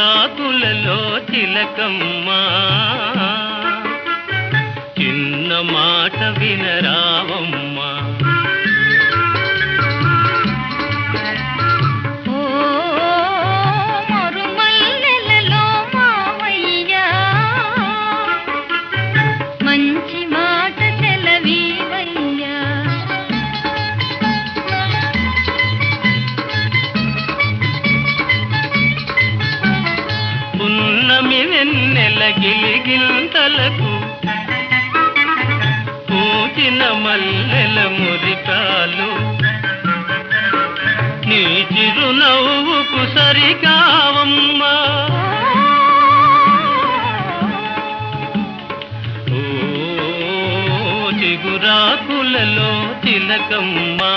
చిగురాకులలో చిలకమ్మా చిన్న మాట వినరావమ్మ. వెన్నెల గిలిగింతలకు పూచిన మల్లెల మురికాలు. నీ చిరునవ్వుకు సరికావమ్మా. ఓ చిగురాకులలో తిలకమ్మా.